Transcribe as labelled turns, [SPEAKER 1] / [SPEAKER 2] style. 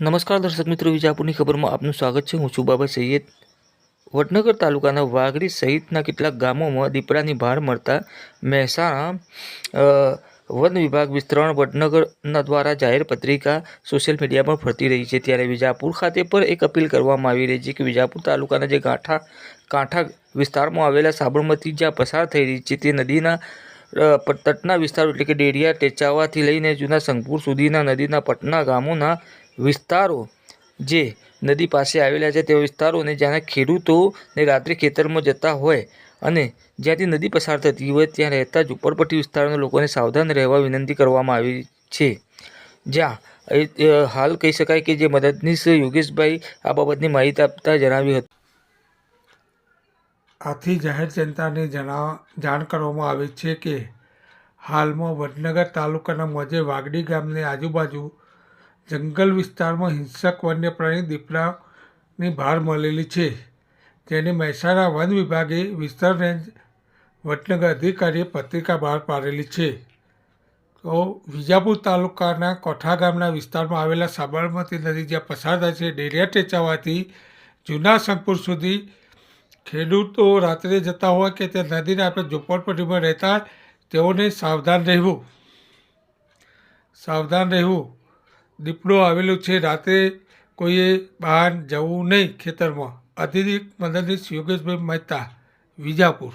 [SPEAKER 1] નમસ્કાર દર્શક મિત્રો વિજાપુરની ખબરમાં આપનું સ્વાગત છે. હું છું બાબા સૈયદ. વડનગર તાલુકાના વાઘરી સહિતના કેટલાક ગામોમાં દીપડાની ભાર મળતા મહેસાણા વન વિભાગ વિસ્તરણ વડનગરના દ્વારા જાહેર પત્રિકા સોશિયલ મીડિયામાં ફરતી રહી છે. ત્યારે વિજાપુર ખાતે પર એક અપીલ કરવામાં આવી રહી છે કે વિજાપુર તાલુકાના જે ગાંઠા, કાંઠા વિસ્તારમાં આવેલા સાબરમતી જ્યાં પસાર થઈ રહી છે, તે નદીના તટના વિસ્તારો એટલે કે ડેડિયા, ટેચાવાથી લઈને જૂના સંગપુર સુધીના નદીના પટના ગામોના વિસ્તારો જે નદી પાસે આવેલા છે તેવા વિસ્તારોને જ્યાંના ખેડૂતોને રાત્રે ખેતરમાં જતા હોય અને જ્યાંથી નદી પસાર થતી હોય, ત્યાં રહેતા ઝૂંપડપટ્ટી વિસ્તારના લોકોને સાવધાન રહેવા વિનંતી કરવામાં આવી છે. જ્યાં હાલ કહી શકાય કે જે મદદનીશ યોગેશભાઈ આ બાબતની માહિતી આપતા જણાવ્યું હતું.
[SPEAKER 2] આથી જાહેર જનતાને જણાવ, જાણ કરવામાં આવે છે કે, હાલમાં વડનગર તાલુકાના મોજે વાગડી ગામની આજુબાજુ જંગલ વિસ્તારમાં હિંસક વન્ય પ્રાણી દીપડાની ભાર મળેલી છે. જેની મહેસાણા વન વિભાગે વિસ્તાર રેન્જ વડનગર અધિકારીએ પત્રિકા બહાર પાડેલી છે. તો વિજાપુર તાલુકાના કોઠા ગામના વિસ્તારમાં આવેલા સાબરમતી નદી જ્યાં પસાર થાય છે. ડેરિયા ટેચાવાથી જૂના સંકુર સુધી ખેડૂતો રાત્રે જતા હોય કે તે નદીના આપણે ઝુંપડપટ્ટીમાં રહેતા તેઓને સાવધાન રહેવું. સાવધાન રહેવું. દીપડો આવેલો છે. રાત્રે કોઈએ બહાર જવું નહીં ખેતરમાં. અધિક મદદનીશ યોગેશભાઈ મહેતા વિજાપુર.